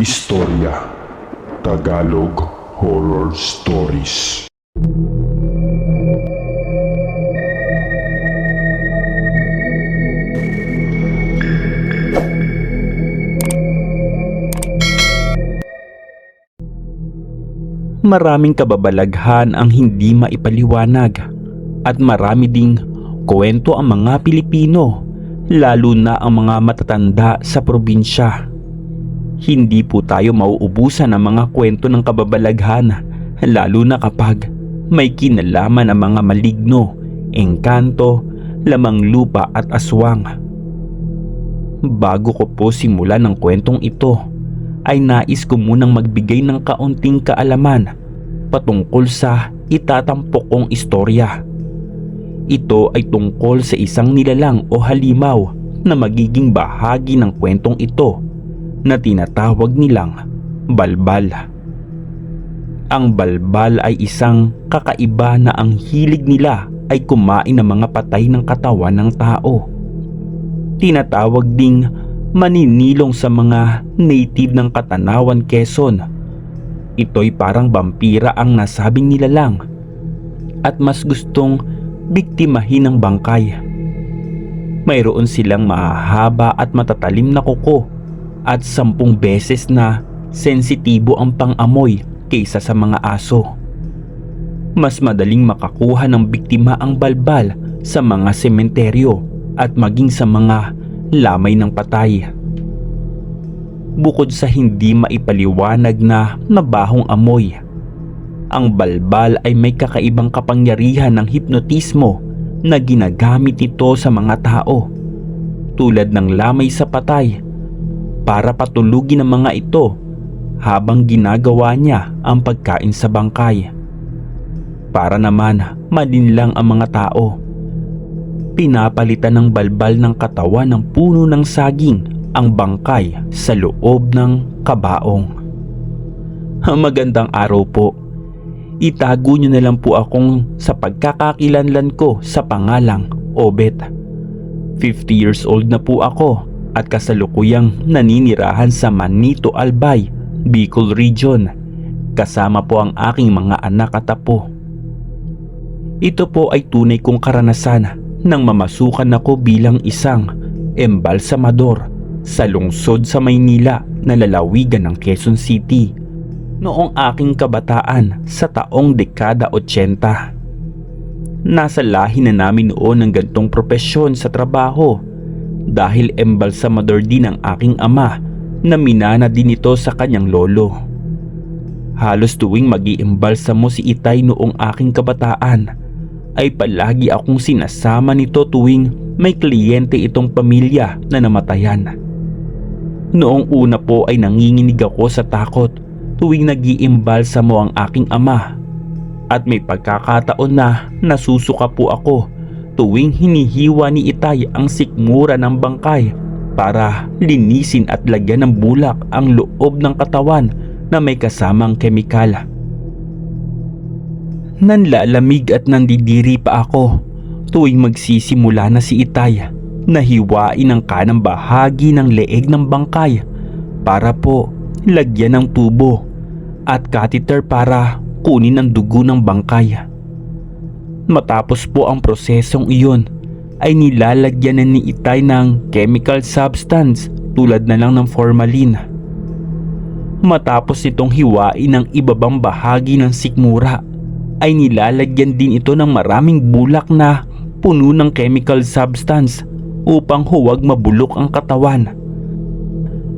Istorya Tagalog Horror Stories Maraming kababalaghan ang hindi maipaliwanag at marami ding kwento ang mga Pilipino lalo na ang mga matatanda sa probinsya. Hindi po tayo mauubusan ng mga kwento ng kababalaghan lalo na kapag may kinalaman ang mga maligno, engkanto, lamang lupa at aswang. Bago ko po simulan ng kwentong ito, ay nais ko munang magbigay ng kaunting kaalaman patungkol sa itatampok kong istorya. Ito ay tungkol sa isang nilalang o halimaw na magiging bahagi ng kwentong ito na tinatawag nilang balbal. Ang balbal ay isang kakaiba na ang hilig nila ay kumain ng mga patay ng katawan ng tao. Tinatawag ding maninilong sa mga native ng Katanawan, Quezon. Ito'y parang vampira ang nasabing nilalang at mas gustong biktimahin ng bangkay. Mayroon silang mahahaba at matatalim na kuko at sampung beses na sensitibo ang pangamoy kaysa sa mga aso. Mas madaling makakuha ng biktima ang balbal sa mga sementeryo at maging sa mga lamay ng patay. Bukod sa hindi maipaliwanag na nabahong amoy, ang balbal ay may kakaibang kapangyarihan ng hipnotismo na ginagamit ito sa mga tao tulad ng lamay sa patay para patulugin ang mga ito habang ginagawa niya ang pagkain sa bangkay. Para naman malinlang ang mga tao. Pinapalitan ng balbal ng katawan ng puno ng saging ang bangkay sa loob ng kabaong. Magandang araw po. Itago niyo na lang po akong sa pagkakakilanlan ko sa pangalang Obet. 50 years old na po ako at kasalukuyang naninirahan sa Manito Albay, Bicol Region. Kasama po ang aking mga anak at apo. Ito po ay tunay kong karanasan nang mamasukan ako bilang isang embalsamador sa lungsod sa Maynila na lalawigan ng Quezon City noong aking kabataan sa taong dekada 80. Nasa lahi na namin noon ng gantong propesyon sa trabaho dahil embalsamador din ang aking ama na minana din ito sa kanyang lolo. Halos tuwing mag-iimbalsamo si Itay noong aking kabataan ay palagi akong sinasama nito tuwing may kliyente itong pamilya na namatayan. Noong una po ay nanginginig ako sa takot tuwing nag-iimbalsamo ang aking ama at may pagkakataon na nasusuka po ako tuwing hinihiwa ni Itay ang sikmura ng bangkay para linisin at lagyan ng bulak ang loob ng katawan na may kasamang kemikal. Nanlalamig at nandidiri pa ako tuwing magsisimula na si Itay na hiwain ang kanang bahagi ng leeg ng bangkay para po lagyan ng tubo at catheter para kunin ang dugo ng bangkay. Matapos po ang prosesong iyon ay nilalagyan na ni Itay ng chemical substance tulad na lang ng formalin. Matapos itong hiwain ang ibabang bahagi ng sikmura ay nilalagyan din ito ng maraming bulak na puno ng chemical substance upang huwag mabulok ang katawan.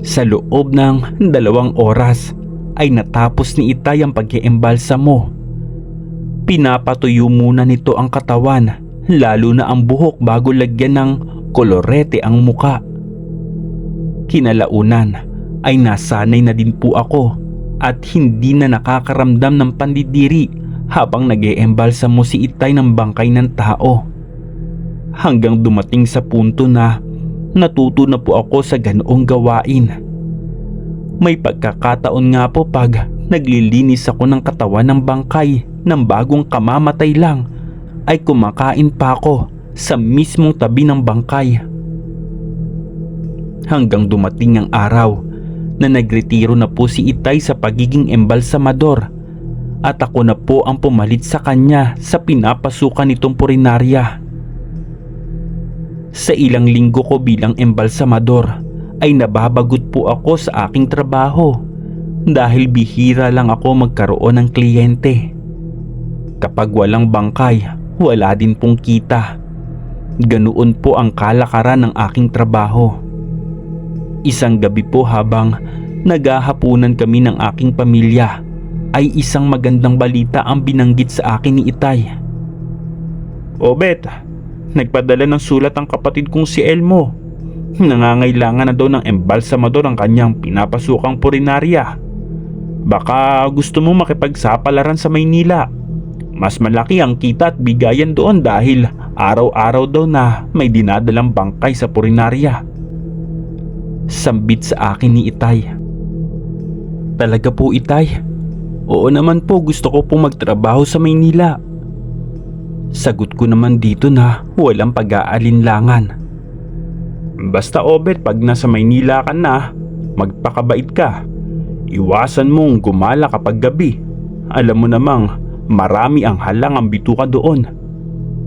Sa loob ng dalawang oras ay natapos ni Itay ang pag-iembalsamo. Pinapatuyo muna nito ang katawan lalo na ang buhok bago lagyan ng kolorete ang muka. Kinalaunan ay nasanay na din po ako at hindi na nakakaramdam ng pandidiri habang nag mo si Itay ng bangkay ng tao. Hanggang dumating sa punto na natuto na po ako sa ganoong gawain. May pagkakataon nga po pag naglilinis ako ng katawan ng bangkay ng bagong kamamatay lang ay kumakain pa ako sa mismong tabi ng bangkay. Hanggang dumating ang araw na nagretiro na po si Itay sa pagiging embalsamador at ako na po ang pumalit sa kanya sa pinapasukan nitong purinarya. Sa ilang linggo ko bilang embalsamador ay nababagot po ako sa aking trabaho dahil bihira lang ako magkaroon ng kliyente. Kapag walang bangkay, wala din pong kita. Ganoon po ang kalakaran ng aking trabaho. Isang gabi po habang naghahapunan kami ng aking pamilya ay isang magandang balita ang binanggit sa akin ni Itay. O Bet, nagpadala ng sulat ang kapatid kong si Elmo. Nangangailangan na daw ng embalsamador ang kanyang pinapasukang purinarya. Baka gusto mo makipagsapalaran sa Maynila. Mas malaki ang kita at bigayan doon dahil araw-araw daw na may dinadalang bangkay sa purinarya. Sambit sa akin ni Itay. Talaga po Itay? Oo naman po gusto ko pong magtrabaho sa Maynila. Sagot ko naman dito na walang pag-aalinlangan. Basta Obet pag nasa Maynila ka na, magpakabait ka. Iwasan mong gumala kapag gabi. Alam mo namang marami ang halang ang bituka doon.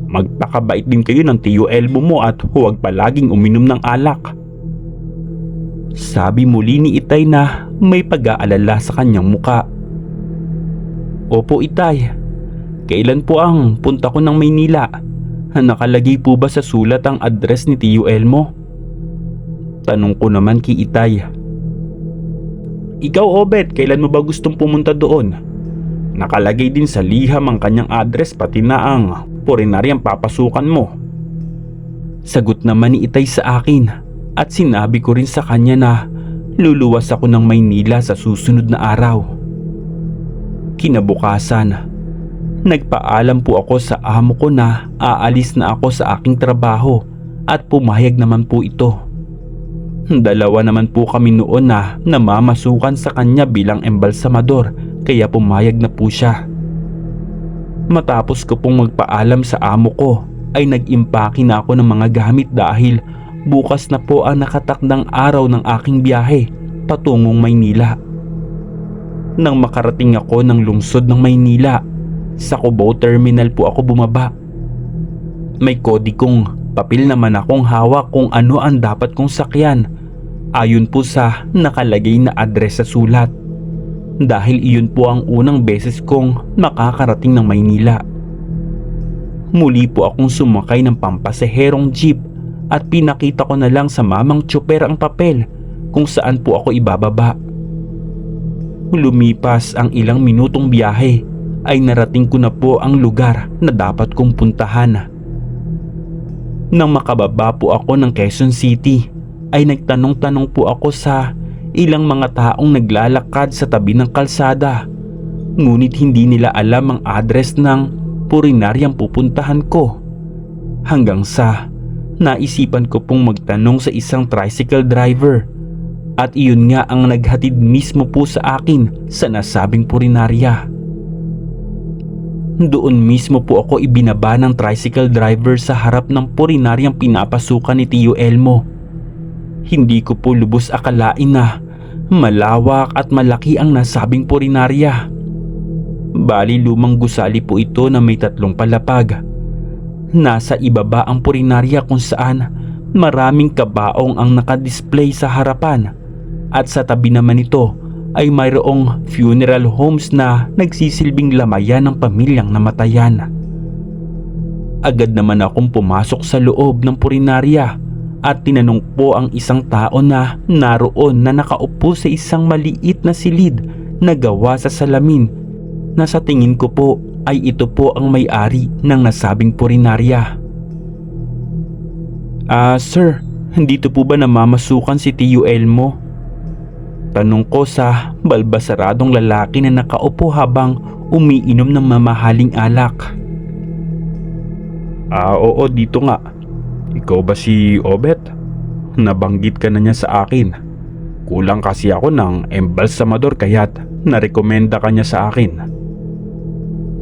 Magpakabait din kayo ng tiyo elbow mo at huwag palaging uminom ng alak. Sabi muli ni Itay na may pag-aalala sa kanyang muka. Opo Itay, kailan po ang punta ko ng Maynila? Nakalagay po ba sa sulat ang address ni Tiyo Elmo? Tanong ko naman kay Itay. Ikaw Obet, kailan mo ba gustong pumunta doon? Nakalagay din sa liham ang kanyang address pati na ang porinaryang papasukan mo. Sagot naman ni Itay sa akin at sinabi ko rin sa kanya na luluwas ako ng Maynila sa susunod na araw. Kinabukasan, nagpaalam po ako sa amo ko na aalis na ako sa aking trabaho at pumayag naman po ito. Dalawa naman po kami noon na namamasukan sa kanya bilang embalsamador kaya pumayag na po siya. Matapos ko pong magpaalam sa amo ko ay nag-impake na ako ng mga gamit dahil bukas na po ang nakatakdang araw ng aking biyahe patungong Maynila. Nang makarating ako ng lungsod ng Maynila, sa Cubao Terminal po ako bumaba. May kodikong papel naman akong hawak kung ano ang dapat kong sakyan ayon po sa nakalagay na address sa sulat. Dahil iyon po ang unang beses kong makakarating ng Maynila. Muli po akong sumakay ng pampasaherong jeep at pinakita ko na lang sa mamang tsoper ang papel kung saan po ako ibababa. Lumipas ang ilang minutong biyahe ay narating ko na po ang lugar na dapat kong puntahan. Nang makababa po ako ng Quezon City ay nagtanong-tanong po ako sa ilang mga taong naglalakad sa tabi ng kalsada. Ngunit hindi nila alam ang address ng purinaryang pupuntahan ko. Hanggang sa naisipan ko pong magtanong sa isang tricycle driver at iyon nga ang naghatid mismo po sa akin sa nasabing purinarya. Doon mismo po ako ibinaba ng tricycle driver sa harap ng purinaryang pinapasukan ni Tio Elmo. Hindi ko po lubos akalain na malawak at malaki ang nasabing purinarya. Bali lumang gusali po ito na may tatlong palapag. Nasa ibaba ang purinarya kung saan maraming kabaong ang nakadisplay sa harapan at sa tabi naman nito ay mayroong funeral homes na nagsisilbing lamayan ng pamilyang namatayan. Agad naman akong pumasok sa loob ng purinarya at tinanong po ang isang tao na naroon na nakaupo sa isang maliit na silid na gawa sa salamin na sa tingin ko po ay ito po ang may-ari ng nasabing purinarya. Ah, sir, dito po ba namamasukan si Tio Elmo? Tanong ko sa balbasaradong lalaki na nakaupo habang umiinom ng mamahaling alak. Ah, oo, dito nga. Ikaw ba si Obet? Nabanggit ka na niya sa akin. Kulang kasi ako ng embalsamador kaya't narekomenda ka niya sa akin.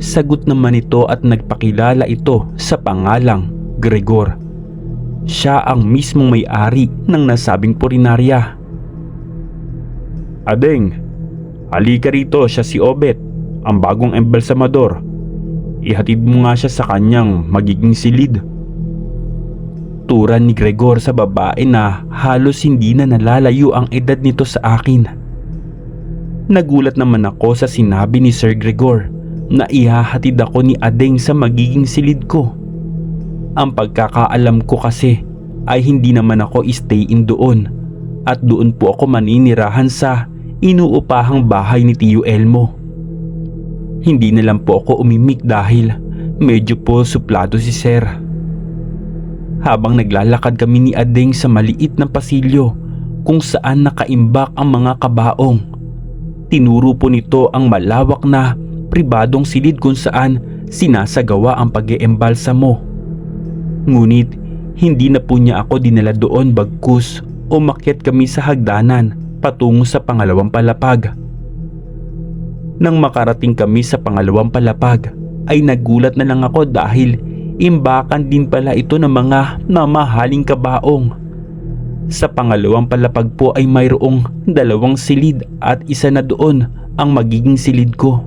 Sagot naman ito at nagpakilala ito sa pangalang Gregor. Siya ang mismong may-ari ng nasabing purinarya. Adeng, halika rito siya si Obet, ang bagong embalsamador. Ihatid mo nga siya sa kanyang magiging silid. Turan ni Gregor sa babae na halos hindi na nalalayo ang edad nito sa akin. Nagulat naman ako sa sinabi ni Sir Gregor na ihahatid ako ni Adeng sa magiging silid ko. Ang pagkakaalam ko kasi ay hindi naman ako stay in doon at doon po ako maninirahan sa inuupahang bahay ni Tio Elmo. Hindi na lang po ako umimik dahil medyo po suplado si Sir. Habang naglalakad kami ni Adeng sa maliit na pasilyo kung saan nakaimbak ang mga kabaong. Tinuro po nito ang malawak na pribadong silid kung saan sinasagawa ang pag-eembalsa mo. Ngunit hindi na po niya ako dinala doon bagkus umakyat kami sa hagdanan patungo sa pangalawang palapag. Nang makarating kami sa pangalawang palapag ay nagulat na lang ako dahil imbakan din pala ito ng mga mamahaling kabaong. Sa pangalawang palapag po ay mayroong dalawang silid at isa na doon ang magiging silid ko.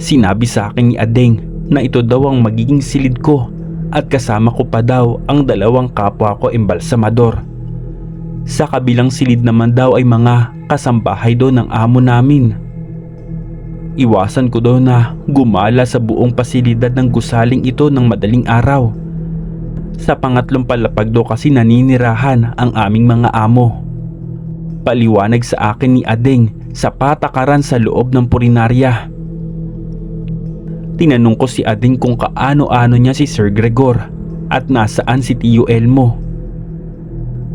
Sinabi sa akin ni Adeng na ito daw ang magiging silid ko at kasama ko pa daw ang dalawang kapwa ko embalsamador. Sa kabilang silid naman daw ay mga kasambahay doon ng amo namin. Iwasan ko daw na gumala sa buong pasilidad ng gusaling ito ng madaling araw. Sa pangatlong palapag daw kasi naninirahan ang aming mga amo. Paliwanag sa akin ni Adeng sa patakaran sa loob ng purinarya. Tinanong ko si Ading kung kaano-ano niya si Sir Gregor at nasaan si Tio Elmo.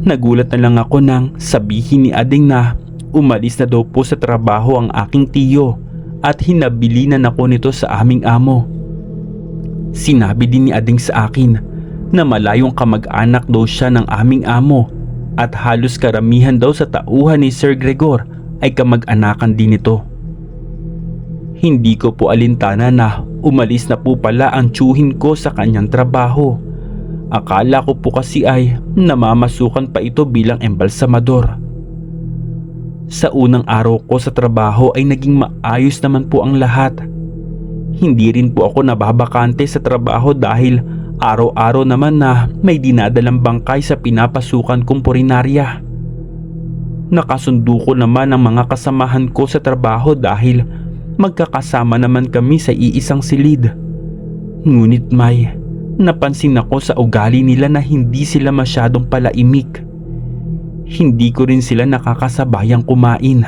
Nagulat na lang ako nang sabihin ni Ading na umalis na daw po sa trabaho ang aking tiyo at hinabili na ako nito sa aming amo. Sinabi din ni Ading sa akin na malayong kamag-anak daw siya ng aming amo at halos karamihan daw sa tauhan ni Sir Gregor ay kamag-anakan din nito. Hindi ko po alintana na umalis na po pala ang tsuhin ko sa kanyang trabaho. Akala ko po kasi ay namamasukan pa ito bilang embalsamador. Sa unang araw ko sa trabaho ay naging maayos naman po ang lahat. Hindi rin po ako nababakante sa trabaho dahil araw-araw naman na may dinadalang bangkay sa pinapasukan kong purinarya. Nakasundo ko naman ang mga kasamahan ko sa trabaho dahil magkakasama naman kami sa iisang silid. Ngunit may napansin ako sa ugali nila na hindi sila masyadong palaimik. Hindi ko rin sila nakakasabayang kumain.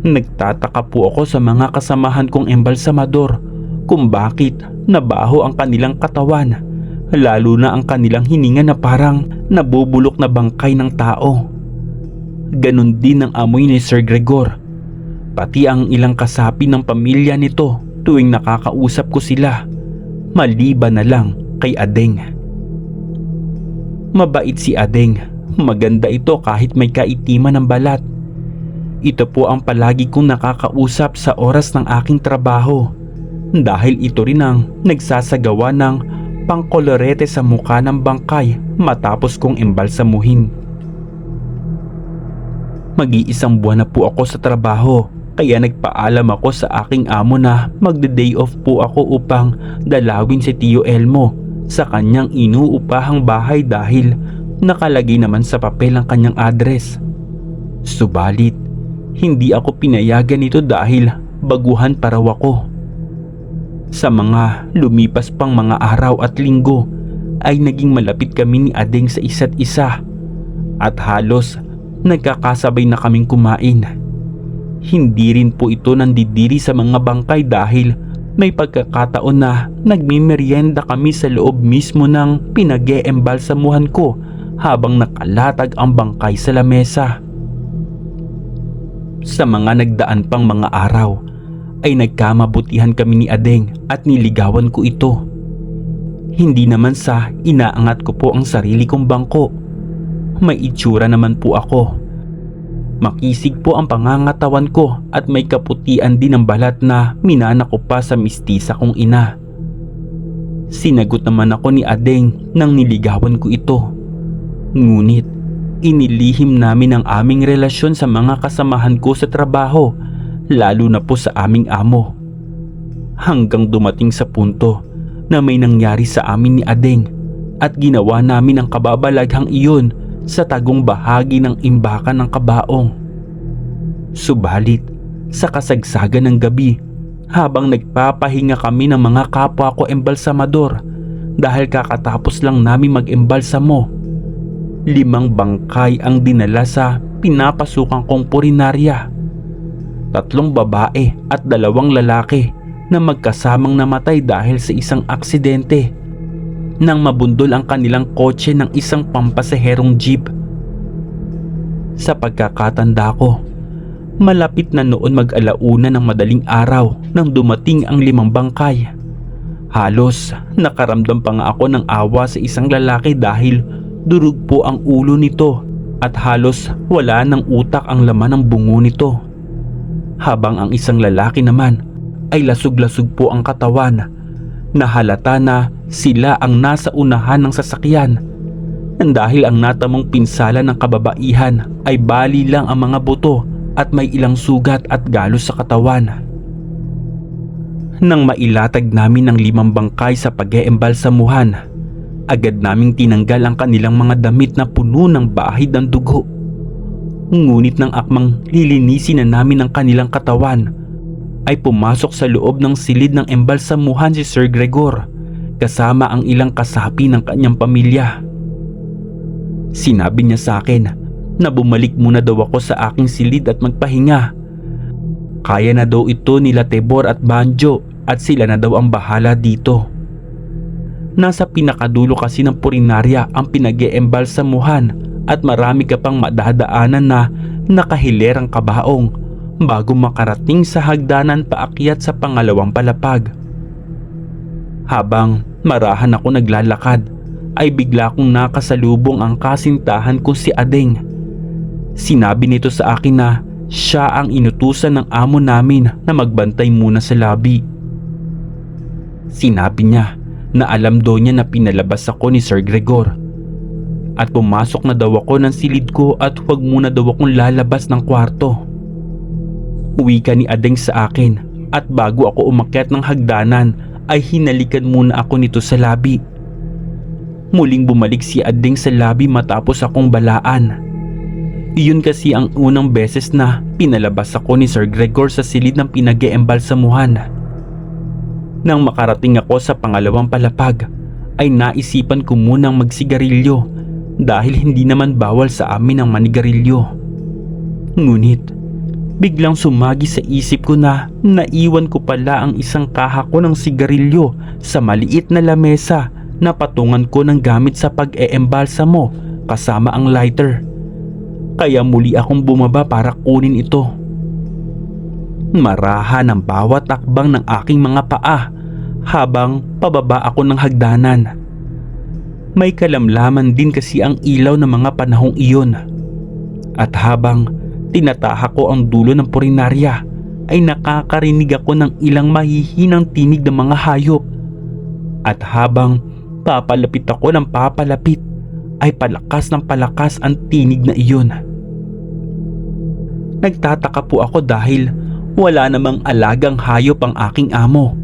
Nagtataka po ako sa mga kasamahan kong embalsamador kung bakit nabaho ang kanilang katawan lalo na ang kanilang hininga na parang nabubulok na bangkay ng tao. Ganon din ang amoy ni Sir Gregor pati ang ilang kasapi ng pamilya nito tuwing nakakausap ko sila maliban na lang kay Adeng. Mabait si Adeng, maganda ito kahit may kaitiman ng balat. Ito po ang palagi kong nakakausap sa oras ng aking trabaho dahil ito rin ang nagsasagawa ng pangkolorete sa mukha ng bangkay matapos kong embalsamuhin. Mag-iisang buwan na po ako sa trabaho kaya nagpaalam ako sa aking amo na magde-day off po ako upang dalawin si Tio Elmo sa kanyang inuupahang bahay dahil nakalagay naman sa papel ang kanyang address. Subalit, hindi ako pinayagan nito dahil baguhan pa raw ako. Sa mga lumipas pang mga araw at linggo ay naging malapit kami ni Adeng sa isa't isa at halos nagkakasabay na kaming kumain. Hindi rin po ito nandidiri sa mga bangkay dahil may pagkakataon na nagmimerienda kami sa loob mismo ng pinag-eembalsamuhan ko habang nakalatag ang bangkay sa lamesa. Sa mga nagdaan pang mga araw ay nagkamabutihan kami ni Adeng at niligawan ko ito. Hindi naman sa inaangat ko po ang sarili kong bangko. May itsura naman po ako Makisig po ang pangangatawan ko at may kaputian din ang balat na minana ko pa sa mistisa kong ina. Sinagot naman ako ni Adeng nang niligawan ko ito. Ngunit Inilihim namin ang aming relasyon sa mga kasamahan ko sa trabaho, lalo na po sa aming amo. Hanggang dumating sa punto na may nangyari sa amin ni Adeng at ginawa namin ang kababalaghang iyon sa tagong bahagi ng imbakan ng kabaong. Subalit, sa kasagsagan ng gabi, habang nagpapahinga kami ng mga kapwa ko embalsamador dahil kakatapos lang namin mag-embalsamo, limang bangkay ang dinala sa pinapasukan kong purinarya. Tatlong babae at dalawang lalaki na magkasamang namatay dahil sa isang aksidente nang mabundol ang kanilang kotse ng isang pampasaherong jeep. Sa pagkakatanda ko, malapit na noon mag-alauna ng madaling araw nang dumating ang limang bangkay. Halos nakaramdam pa nga ako ng awa sa isang lalaki dahil durug po ang ulo nito at halos wala ng utak ang laman ng bungo nito. Habang ang isang lalaki naman ay lasug-lasug po ang katawan na halata na sila ang nasa unahan ng sasakyan nang dahil ang natamong pinsala ng kababaihan ay bali lang ang mga buto at may ilang sugat at galos sa katawan. Nang mailatag namin ang limang bangkay sa pag-eembalsamuhan, agad naming tinanggal ang kanilang mga damit na puno ng bahid ng dugo. Ngunit nang akmang lilinisin na namin ang kanilang katawan, ay pumasok sa loob ng silid ng embalsamuhan si Sir Gregor kasama ang ilang kasapi ng kanyang pamilya. Sinabi niya sa akin na bumalik muna daw ako sa aking silid at magpahinga. Kaya na daw ito nila Tebor at Banjo at sila na daw ang bahala dito. Nasa pinakadulo kasi ng purinarya ang pinag-eembalsamuhan at marami ka pang madadaanan na nakahilerang kabaong bago makarating sa hagdanan paakyat sa pangalawang palapag. Habang marahan ako naglalakad ay bigla kong nakasalubong ang kasintahan ko si Adeng. Sinabi nito sa akin na siya ang inutusan ng amo namin na magbantay muna sa labi. Sinabi niya na alam daw niya na pinalabas ako ni Sir Gregor. At pumasok na daw ako ng silid ko at huwag muna daw akong lalabas ng kwarto. Uwi ka ni Adeng sa akin at bago ako umakyat ng hagdanan ay hinalikan muna ako nito sa labi. Muling bumalik si Adeng sa labi matapos akong balaan. Iyon kasi ang unang beses na pinalabas ako ni Sir Gregor sa silid ng pinag-eembalsamuhan. Nang makarating ako sa pangalawang palapag ay naisipan ko munang magsigarilyo dahil hindi naman bawal sa amin ang manigarilyo. Ngunit biglang sumagi sa isip ko na naiwan ko pala ang isang kaha ko ng sigarilyo sa maliit na lamesa na patungan ko ng gamit sa pag-eembalsa mo kasama ang lighter. Kaya muli akong bumaba para kunin ito. Maraha ng bawat takbang ng aking mga paa habang pababa ako ng hagdanan. May kalamlaman din kasi ang ilaw ng mga panahong iyon. At habang tinataha ko ang dulo ng purinarya ay nakakarinig ako ng ilang mahihinang tinig ng mga hayop. At habang papalapit ako ng papalapit ay palakas ng palakas ang tinig na iyon. Nagtataka po ako dahil wala namang alagang hayop ang aking amo.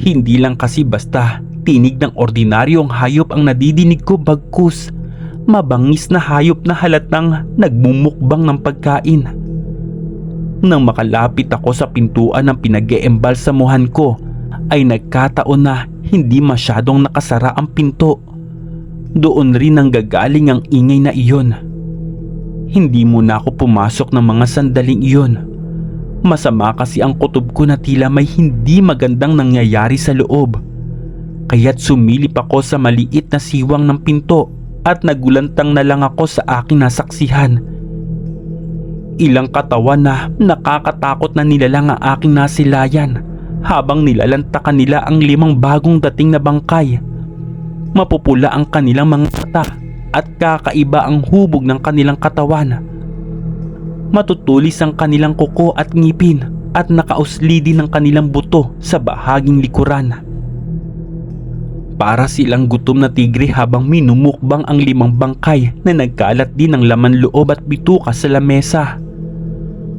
Hindi lang kasi basta tinig ng ordinaryong hayop ang nadidinig ko bagkus mabangis na hayop na halatang nagmumukbang ng pagkain. Nang makalapit ako sa pintuan ng pinag-eembalsamuhan ko ay nagkataon na hindi masyadong nakasara ang pinto. Doon rin ang gagaling ang ingay na iyon. Hindi muna ako pumasok ng mga sandaling iyon. Masama kasi ang kutob ko na tila may hindi magandang nangyayari sa loob. Kaya't sumilip ako sa maliit na siwang ng pinto at nagulantang na lang ako sa aking nasaksihan. Ilang katawan na nakakatakot na nilalang ang aking nasilayan habang nilalantakan nila ang limang bagong dating na bangkay. Mapupula ang kanilang mga mata at kakaiba ang hubog ng kanilang katawan. Matutulis ang kanilang kuko at ngipin at nakausli din ang kanilang buto sa bahaging likuran. Para silang gutom na tigre habang minumukbang ang limang bangkay na nagkalat din ng laman loob at bituka sa lamesa.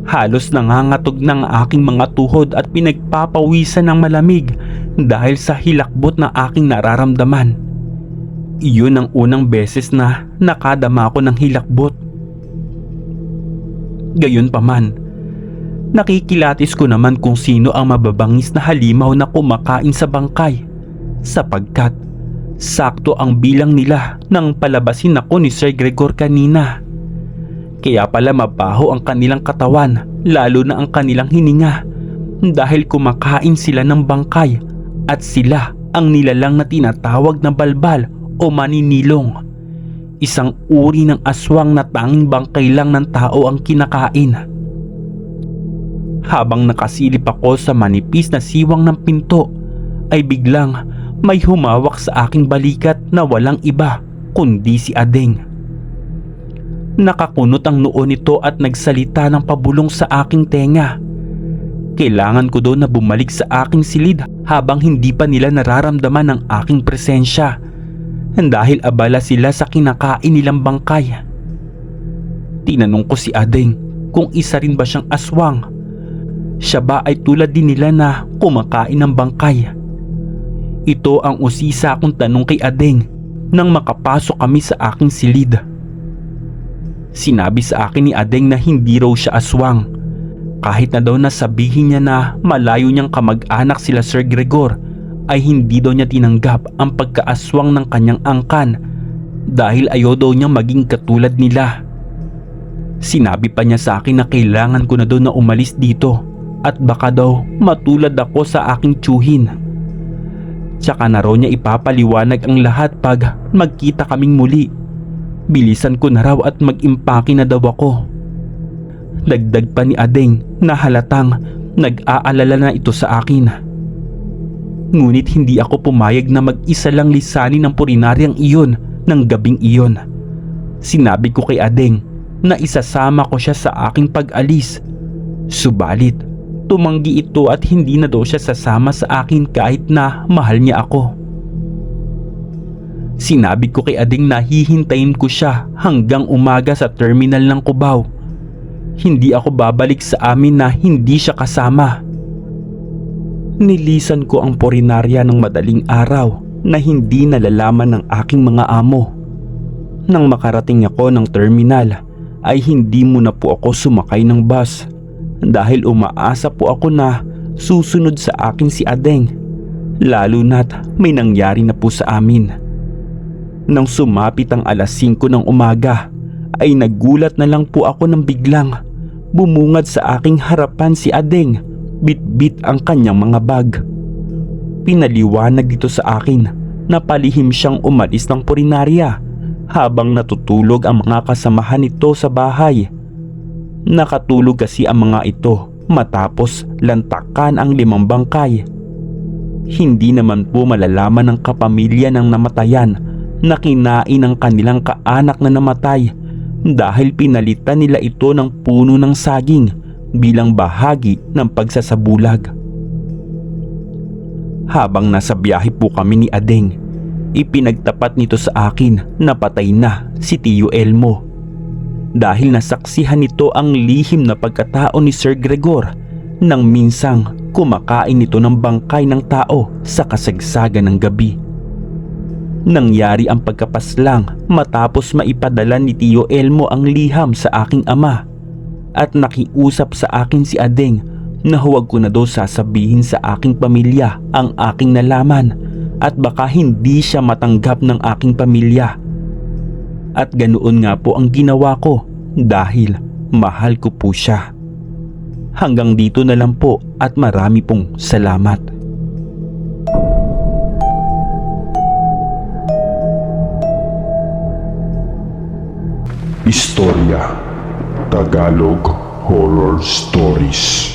Halos nangangatog ng aking mga tuhod at pinagpapawisan ng malamig dahil sa hilakbot na aking nararamdaman. Iyon ang unang beses na nakadama ako ng hilakbot. Gayon pa man, nakikilatis ko naman kung sino ang mababangis na halimaw na kumakain sa bangkay sapagkat sakto ang bilang nila nang palabasin ako ni Sir Gregor kanina. Kaya pala mabaho ang kanilang katawan lalo na ang kanilang hininga dahil kumakain sila ng bangkay at sila ang nilalang na tinatawag na balbal o maninilong. Isang uri ng aswang na tanging bangkay lang ng tao ang kinakain. Habang nakasilip ako sa manipis na siwang ng pinto ay biglang may humawak sa aking balikat na walang iba kundi si Adeng. Nakakunot ang noo nito at nagsalita ng pabulong sa aking tenga. Kailangan ko daw na bumalik sa aking silid habang hindi pa nila nararamdaman ang aking presensya dahil abala sila sa kinakain nilang bangkay. Tinanong ko si Adeng kung isa rin ba siyang aswang. Siya ba ay tulad din nila na kumakain ng bangkay? Ito ang usisa kong tanong kay Adeng nang makapasok kami sa aking silid. Sinabi sa akin ni Adeng na hindi raw siya aswang. Kahit na daw nasabihin niya na malayo niyang kamag-anak sila Sir Gregor ay hindi daw niya tinanggap ang pagkaaswang ng kanyang angkan dahil ayaw daw niyang maging katulad nila. Sinabi pa niya sa akin na kailangan ko na daw na umalis dito at baka daw matulad ako sa aking tsuhin. Tsaka na raw niya ipapaliwanag ang lahat pag magkita kaming muli. Bilisan ko na raw at mag-impake na daw ako. Dagdag pa ni Adeng na halatang nag-aalala na ito sa akin. Ngunit hindi ako pumayag na mag-isa lang lisanin ng purinaryang iyon ng gabing iyon. Sinabi ko kay Adeng na isasama ko siya sa aking pag-alis. Subalit, tumanggi ito at hindi na daw siya sasama sa akin kahit na mahal niya ako. Sinabi ko kay Ading na hihintayin ko siya hanggang umaga sa terminal ng Cubao. Hindi ako babalik sa amin na hindi siya kasama. Nilisan ko ang porinarya ng madaling araw na hindi nalalaman ng aking mga amo. Nang makarating ako ng terminal ay hindi muna po ako sumakay ng bus dahil umaasa po ako na susunod sa akin si Adeng lalo na't may nangyari na po sa amin. Nang sumapit ang alas 5 ng umaga ay nagulat na lang po ako ng biglang bumungad sa aking harapan si Adeng bit-bit ang kanyang mga bag. Pinaliwanag dito sa akin na palihim siyang umalis ng purinarya habang natutulog ang mga kasamahan nito sa bahay. Nakatulog kasi ang mga ito matapos lantakan ang limang bangkay. Hindi naman po malalaman ng kapamilya ng namatayan na kinain ang kanilang kaanak na namatay dahil pinalitan nila ito ng puno ng saging bilang bahagi ng pagsasabulag. Habang nasa biyahe po kami ni Adeng, ipinagtapat nito sa akin na patay na si Tio Elmo. Dahil nasaksihan nito ang lihim na pagkatao ni Sir Gregor nang minsang kumakain nito ng bangkay ng tao sa kasagsagan ng gabi. Nangyari ang pagkapaslang matapos maipadala ni Tio Elmo ang liham sa aking ama at nakiusap sa akin si Adeng na huwag ko na daw sasabihin sa aking pamilya ang aking nalaman at baka hindi siya matanggap ng aking pamilya. At ganoon nga po ang ginawa ko dahil mahal ko po siya. Hanggang dito na lang po at marami pong salamat. Istorya Tagalog Horror Stories